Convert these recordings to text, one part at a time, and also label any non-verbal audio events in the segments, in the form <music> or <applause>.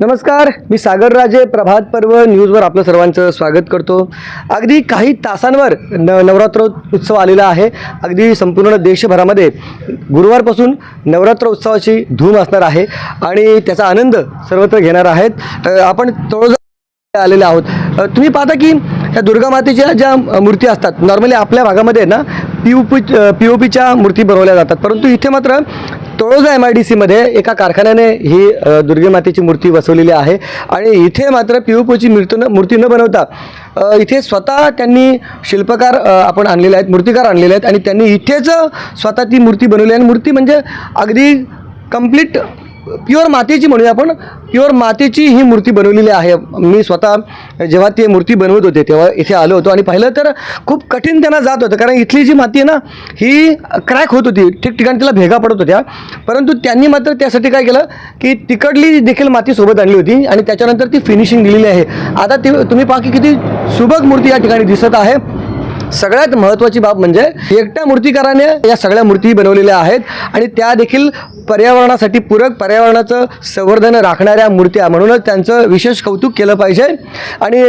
नमस्कार मी सागर राजे प्रभात पर्व न्यूजवर आपलं सर्वांचं स्वागत करतो. अगदी काही तासांवर न नवरात्र उत्सव आलेला आहे. अगदी संपूर्ण देशभरामध्ये गुरुवारपासून नवरात्र उत्सवाची धूम असणार आहे आणि त्याचा आनंद सर्वत्र घेणार आहेत. आपण तळोजा आलेले आहोत. तुम्ही पाहता की ह्या दुर्गा मातेच्या ज्या मूर्ती असतात नॉर्मली आपल्या भागामध्ये ना P O P P O पीच्या मूर्ती बनवल्या जातात. परंतु इथे मात्र तळोजा एम आय डी सीमध्ये एका कारखान्याने ही दुर्गे मातेची मूर्ती बसवलेली आहे. आणि इथे मात्र पी ओ पीची मूर्ती न मूर्ती न बनवता इथे स्वतः त्यांनी शिल्पकार आपण आणलेले आहेत मूर्तिकार आणलेले आहेत. आणि त्यांनी इथेच स्वतः ती मूर्ती बनवली आहे. आणि मूर्ती म्हणजे अगदी कंप्लीट प्युअर मातीची म्हणूया आपण. प्युअर मातीची ही मूर्ती बनवलेली आहे. मी स्वतः जेव्हा ती मूर्ती बनवत होते तेव्हा इथे आलो होतो आणि पाहिलं तर खूप कठीण त्यांना जात होतं. कारण इथली जी माती आहे ना ही क्रॅक होत होती. ठिकठिकाणी तिला भेगा पडत होत्या. परंतु त्यांनी मात्र त्यासाठी काय केलं की तिकडली देखील माती सोबत आणली होती आणि त्याच्यानंतर ती फिनिशिंग दिलेली आहे. आता ती तुम्ही पहा की किती सुबक मूर्ती या ठिकाणी दिसत आहे. सगळ्यात महत्त्वाची बाब म्हणजे एकट्या मूर्तिकाराने या सगळ्या मूर्ती बनवलेल्या आहेत आणि त्या देखील पर्यावरणासाठी पूरक पर्यावरणाचं संवर्धन राखणाऱ्या मूर्त्या. म्हणूनच त्यांचं विशेष कौतुक केलं पाहिजे. आणि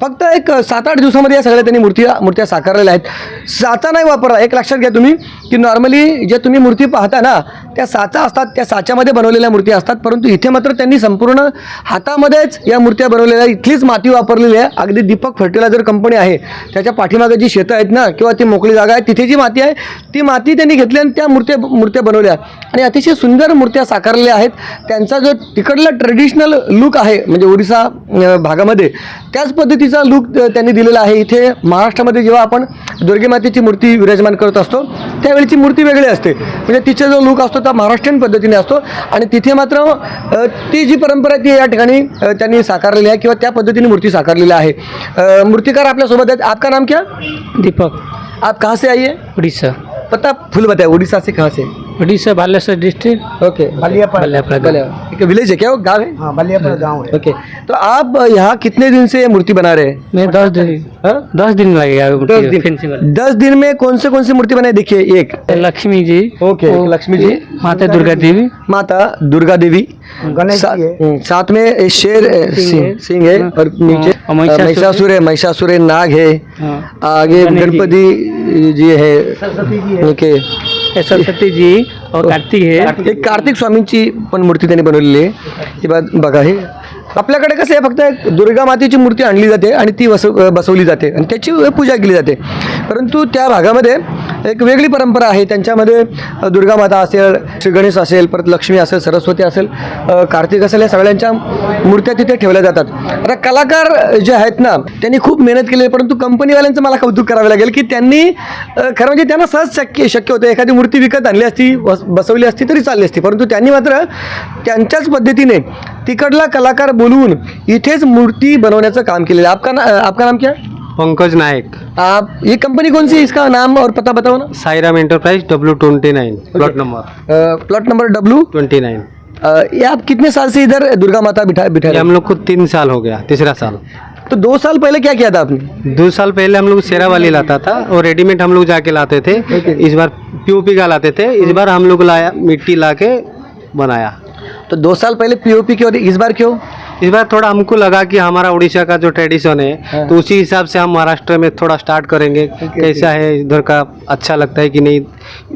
फक्त एक सात आठ दिवसामध्ये या सगळ्या त्यांनी मूर्ती मूर्त्या साकारलेल्या आहेत. साचा नाही वापरला. एक लक्षात घ्या तुम्ही की नॉर्मली जे तुम्ही मूर्ती पाहता ना त्या साचा असतात त्या साच्यामध्ये बनवलेल्या मूर्ती असतात. परंतु इथे मात्र त्यांनी संपूर्ण हातामध्येच या मूर्त्या बनवलेल्या इथलीच माती वापरलेली आहे. अगदी दीपक फर्टिलायझर कंपनी आहे. त्याच्या पाठीमागे जी शेतं आहेत ना किंवा ती मोकळी जागा आहे तिथे जी माती आहे ती माती त्यांनी घेतली आणि त्या मूर्त्या मूर्त्या बनवल्या. आणि अतिशय सुंदर मूर्त्या साकारलेल्या आहेत. त्यांचा जो तिकडला ट्रेडिशनल लुक आहे म्हणजे ओरिसा भागामध्ये त्याच पद्धतीचा लुक त्यांनी दिलेला आहे. इथे महाराष्ट्रामध्ये जेव्हा आपण दुर्गे मातेची मूर्ती विराजमान करत असतो त्यावेळीची मूर्ती वेगळी असते. म्हणजे तिचा जो लुक असतो तो महाराष्ट्रीयन पद्धतीने असतो. आणि तिथे मात्र ती जी परंपरा ती या ठिकाणी त्यांनी साकारलेली आहे किंवा त्या पद्धतीने मूर्ती साकारलेली आहे. मूर्तिकार आपल्यासोबत आहेत. आपका नाम क्या? दीपक. आप कहाँ से आइए उड़ीसा पता फुल बताए उड़ीसा से कहाँ से? उड़ीसा बालेश्वर डिस्ट्रिक्ट। ओके एक विलेज है क्या वो? गाँव है? हाँ बलियापुर गाँव है। ओके। तो आप यहाँ कितने दिन से ये मूर्ति बना रहे हैं? मैं दस दिन। हाँ? दस दिन लगेगा दस दिन। फेंसिंग वाला। दस दिन में कौन से कौन सी मूर्ति बनाई? देखिए एक। लक्ष्मी जी। ओके वो- लक्ष्मी जी। माता दुर्गा देवी। माता दुर्गा देवी। गणेश सा- जी है। हम्म, साथ में शेर सिंह है। सिंह है हाँ, और नीचे और महिषासुर महिषासुर है महिषासुर है नाग है। हाँ। आगे गणेश जी। गणपति जी है। सरस्वती जी ओके। सरस्वती जी और कार्तिक है। एक कार्तिक स्वामींची पण मूर्ती त्यांनी बनवलेली आहे। ही बात बघा हे। आपल्याकडे कसं आहे फक्त दुर्गा मातेची मूर्ती आणली जाते आणि ती बसव बसवली जाते आणि त्याची पूजा केली जाते. परंतु त्या भागामध्ये एक वेगळी परंपरा आहे. त्यांच्यामध्ये दुर्गामाता दुर्गा माता असेल श्री गणेश असेल परत लक्ष्मी असेल सरस्वती असेल कार्तिक असेल या सगळ्यांच्या मूर्त्या तिथे ठेवल्या जातात. आता कलाकार जे आहेत ना त्यांनी खूप मेहनत केली आहे परंतु कंपनीवाल्यांचं मला कौतुक करावं लागेल की त्यांनी खरं म्हणजे त्यांना सहज शक्य शक्य होतं. एखादी मूर्ती विकत आणली असती बस बसवली असती तरी चालली असती. परंतु त्यांनी मात्र त्यांच्याच पद्धतीने तिकडला कलाकार बोलवून इथेच मूर्ती बनवण्याचं काम केलेलं आहे. आपका ना आपका नाम क्या पंकज नायक। आप ये कंपनी कौन सी है? इसका नाम और पता बताओ ना। Sairam enterprise W twenty nine plot number plot number W twenty nine ये आप कितने साल से इधर दुर्गा माता बिठा बिठा हम लोग को तीन साल हो गया तीसरा साल। तो दो साल पहले क्या किया था आपने? दो साल पहले हम लोग शेरा वाली लाता था और रेडीमेड हम लोग जाके लाते थे। इस बार पीओपी का लाते थे। इस बार हम लोग लाया मिट्टी ला के बनाया। तो दो साल पहले पीओपी की और इस बार क्यों? इस बार थोड़ा हमको लगा कि हमारा उड़ीसा का जो ट्रेडिशन है हाँ। तो उसी हिसाब से हम महाराष्ट्र में थोड़ा स्टार्ट करेंगे। कैसा है। इधर का अच्छा लगता है कि नहीं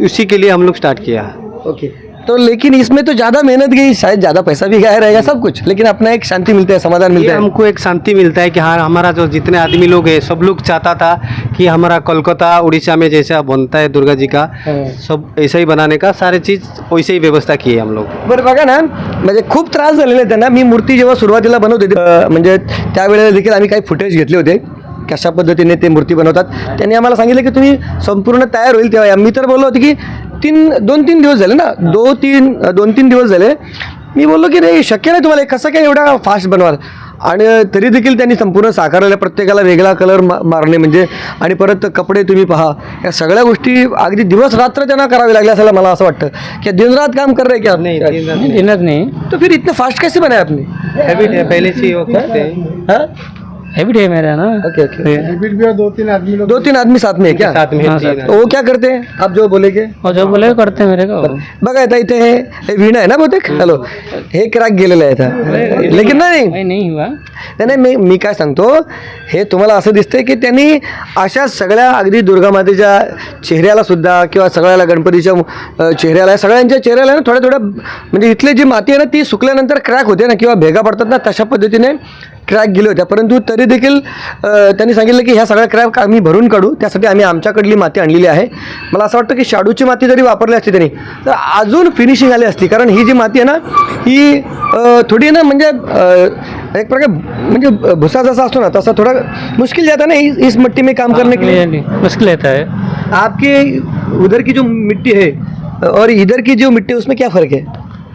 उसी के लिए हम लोग स्टार्ट किया ओके। तो लेकिन इसमें तो ज़्यादा मेहनत गई शायद ज़्यादा पैसा भी गया रहेगा सब कुछ लेकिन अपना एक शांति मिलता है समाधान मिलता है हमको एक शांति मिलता है कि हाँ हमारा जो जितने आदमी लोग हैं सब लोग चाहता था कि हमारा कोलकाता उड़ीसा में जैसा बनता है दुर्गा जी का हाँ। सब ऐसा ही बनाने का सारे चीज़ वैसे ही व्यवस्था की है हम लोग बरं बघा ना म्हणजे खूप त्रास झालेले त्यांना मी मूर्ती जेव्हा सुरुवातीला बनवत अं, म्हणजे त्यावेळेला देखील आम्ही काही फुटेज घेतले होते कशा पद्धतीने ते मूर्ती बनवतात त्यांनी आम्हाला सांगितलं की तुम्ही संपूर्ण तयार होईल तेव्हा या. मी तर बोललो होतो की तीन दोन तीन दिवस झाले ना? दो तीन दोन तीन दिवस झाले. मी बोललो की नाही शक्य नाही तुम्हाला कसं काय एवढा फास्ट बनवाल? आणि तरी देखील त्यांनी संपूर्ण साकारलेल्या प्रत्येकाला वेगळा कलर मा मारणे म्हणजे. आणि परत कपडे तुम्ही पहा. या सगळ्या गोष्टी अगदी दिवस रात्र त्यांना करावे लागल्या असायला मला असं वाटतं. की दिनरात काम कर रहे क्या नहीं तीन रात दिनत नहीं. तो फिर इतने फास्ट कैसे बनाए आपने पहले से हाँ? हैबिट है मेरा ना ओके ओके ये- दो तीन आदमी लोग दो तीन आदमी साथ में है क्या? साथ में हाँ, तो वो क्या करते हैं? आप जो बोलेगे। और जो बोले करते मेरे को। बघा आता इथे हे हे। वीणा आहे ना बहुतेक हॅलो। हे क्रॅक गेलेलं आहे इथं लेकिन नाही। नहीं नहीं हुआ। नाही नाही मी मी काय सांगतो? हे तुम्हाला असं दिसतंय की त्यांनी अशा सगळ्या अगदी दुर्गा मातेच्या चेहऱ्याला सुद्धा किंवा सगळ्याला गणपतीच्या चेहऱ्याला सगळ्यांच्या चेहऱ्याला ना थोड्या थोड्या म्हणजे इथली जी माती आहे ना ती सुकल्यानंतर क्रॅक होते ना किंवा भेगा पडतात ना तशा पद्धतीने क्रॅक गेले होत्या. परंतु तरी देखील त्यांनी सांगितलं की ह्या सगळ्या क्रॅक आम्ही भरून काढू. त्यासाठी आम्ही आमच्याकडली माती आणलेली आहे. मला असं वाटतं की शाडूची माती जरी वापरली असती त्यांनी तर अजून फिनिशिंग आली असती. कारण ही जी माती आहे ना ही थोडी ना म्हणजे एक प्रकार म्हणजे भुसा जसा असतो ना तसा थोड़ा मुश्किल जाता ना इस, इस मिट्टी में काम करने के लिए मुश्किल रहता है आपके उधर की जो मिट्टी है और इधर की जो मिट्टी है उसमें क्या फ़र्क है?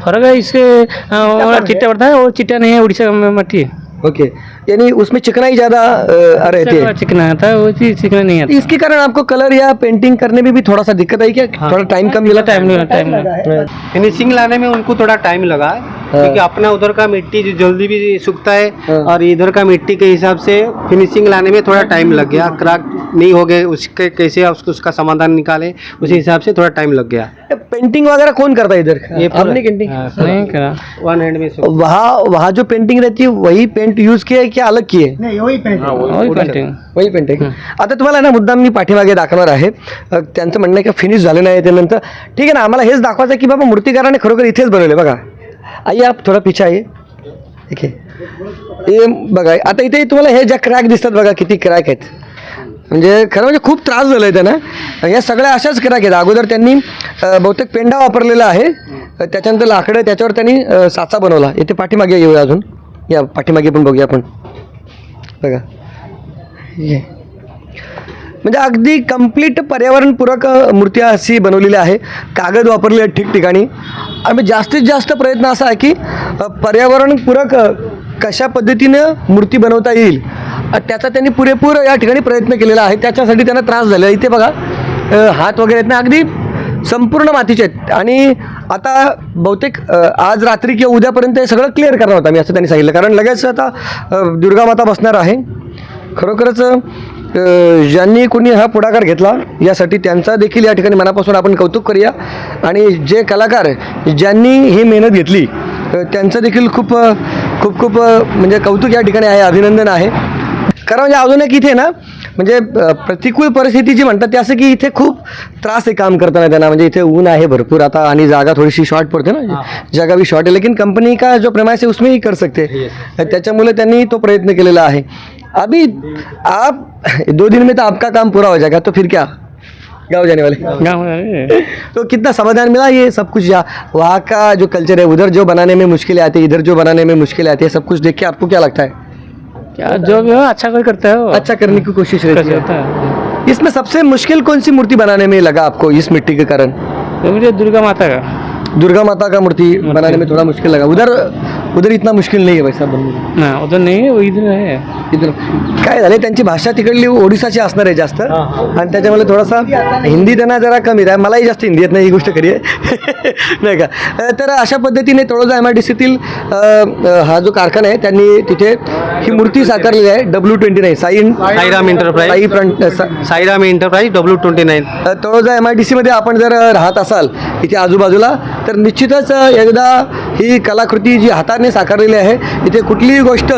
फर्क है? इससे चिट्टा पड़ता है वो चिट्टा नहीं है उड़ीसा में मट्टी ओके। यानी उसमें चिकनाई ज़्यादा रहती है चिकना आता है वो चीज़ चिकना नहीं आता। इसके कारण आपको कलर या पेंटिंग करने में भी थोड़ा सा दिक्कत आई क्या? थोड़ा टाइम कम मिला? टाइम नहीं टाइम फिनिशिंग लाने में उनको थोड़ा टाइम लगा। है क्योंकि अपना उधर का मिट्टी जो जल्दी भी सूखता है हाँ। और इधर का मिट्टी के हिसाब से फिनिशिंग लाने में थोड़ा टाइम लग गया। क्रैक नहीं हो गए उसके कैसे उसको उसका समाधान निकाले उसी हिसाब से थोड़ा टाइम लग गया। पेंटिंग वगैरह कौन करता है इधर? ये आपने पेंटिंग हाँ, नहीं करा। वन हैंड में वहाँ वहाँ जो पेंटिंग रहती है वही पेंट यूज़ किया है क्या अलग किए? नहीं वही पेंटिंग वही पेंटिंग आता तुम्हाला ना मुद्दाम मी पाठीमागे दाखवणार आहे. त्यांचं म्हणणं आहे की फिनिश झालं नाही त्यानंतर. ठीक आहे ना आम्हाला हेच दाखवायचं की बाबा मूर्तिकाराने खरोखर इथेच बनवले बघा. आइए आप थोडा पीछे आइए। ठीक आहे हे बघा आता इथे तुम्हाला हे ज्या क्रॅक दिसतात बघा किती क्रॅक आहेत. म्हणजे खरं म्हणजे खूप त्रास झाला आहे त्यांना. या सगळ्या अशाच क्रॅक आहेत. अगोदर त्यांनी बहुतेक पेंडा वापरलेला आहे. त्याच्यानंतर लाकडं त्याच्यावर त्यांनी साचा बनवला. इथे पाठीमागे येऊया अजून. या पाठीमागे पण बघूया आपण. बघा. ये. म्हणजे अगदी कंप्लीट पर्यावरणपूरक मूर्त्या मूर्ती अशी बनवलेली आहे. कागद वापरले आहेत ठिकठिकाणी. आणि जास्तीत जास्त प्रयत्न असा आहे की पर्यावरणपूरक कशा पद्धतीनं मूर्ती बनवता येईल त्याचा त्यांनी पुरेपूर या ठिकाणी प्रयत्न केलेला आहे. त्याच्यासाठी त्यांना त्रास झाला आहे. इथे बघा हात वगैरे आहेत ना अगदी संपूर्ण मातीचे आहेत. आणि आता बहुतेक आज रात्री किंवा उद्यापर्यंत हे सगळं क्लिअर करणार होता मी असं त्यांनी सांगितलं. कारण लगेच आता दुर्गामाता दुर्गा माता बसणार आहे. खरोखरच ज्यांनी कोणी हा पुढाकार घेतला यासाठी त्यांचा देखील या ठिकाणी मनापासून आपण कौतुक करूया. आणि जे कलाकार ज्यांनी ही मेहनत घेतली त्यांचं देखील खूप खूप खूप म्हणजे कौतुक या ठिकाणी आहे अभिनंदन आहे. कारण म्हणजे अजून एक इथे ना म्हणजे प्रतिकूल परिस्थिती जी म्हणतात ते असं की इथे खूप त्रास आहे काम करताना त्यांना. म्हणजे इथे ऊन आहे भरपूर आता आणि जागा थोडीशी शॉर्ट पडते ना. जगह भी शॉर्ट है लेकिन कंपनी का जो प्रेमाइस है उसमें ही कर सकते त्याच्यामुळे त्यांनी तो प्रयत्न केलेला आहे. अभी आप दो दिन में तो आपका काम पूरा हो जाएगा तो फिर क्या? गाँव जाने वाले। गाँव तो कितना समाधान मिला ये सब कुछ? वहाँ का जो कल्चर है उधर जो बनाने में मुश्किलें आती है इधर जो बनाने में मुश्किलें आती है सब कुछ देख के आपको क्या लगता है? क्या जो भी हो अच्छा कोई करता है अच्छा करने की कोशिश रहती है। इसमें सबसे मुश्किल कौन सी मूर्ति बनाने में लगा आपको इस मिट्टी के कारण? तो मुझे दुर्गा माता का। दुर्गा माता का मूर्ति बनाने में थोड़ा मुश्किल लगा। उधर उधर इतना मुश्किल नहीं है वैसा बनने में। ना उधर नहीं है वो इधर है। इधर काय झाले त्यांची भाषा तिकडली ओडिसाची असणार आहे जास्त. आणि त्याच्यामुळे थोडासा हिंदी त्यांना जरा कमी आहे मलाही जास्त हिंदी येत नाही ही गोष्ट खरी आहे. <laughs> नाही का? अ, तर अशा पद्धतीने तळोजा एम आय डी सीतील हा जो कारखाना आहे त्यांनी तिथे ही मूर्ती साकारलेली आहे W twenty nine Sai Sairam enterprise Sai front सा- Sairam enterprise W twenty nine a, Taloja M I D सीमध्ये आपण जर अ, राहत असाल इथे आजूबाजूला तर निश्चितच अ, एकदा ही कलाकृती जी हाताने साकारलेली आहे इथे कुठलीही गोष्ट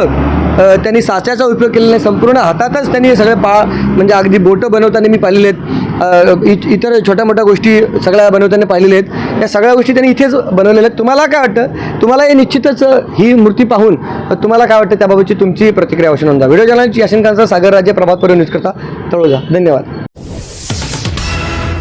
त्यांनी साच्याचा उपयोग केलेला नाही. संपूर्ण हातातच त्यांनी सगळे पा म्हणजे अगदी बोटं बनवताना मी पाहिलेले आहेत. इतर छोट्या मोठ्या गोष्टी सगळ्या बनवताना पाहिलेल्या आहेत. या सगळ्या गोष्टी त्यांनी इथेच बनवलेल्या आहेत. तुम्हाला काय वाटतं? तुम्हाला हे निश्चितच ही मूर्ती पाहून तुम्हाला काय वाटतं? त्याबाबतची तुमची प्रतिक्रिया अवश्य नोंदा व्हिडिओ चॅनलची याशिन खानचा सागर राज्य प्रभात पर्व न्यूज करता तळोजा. धन्यवाद.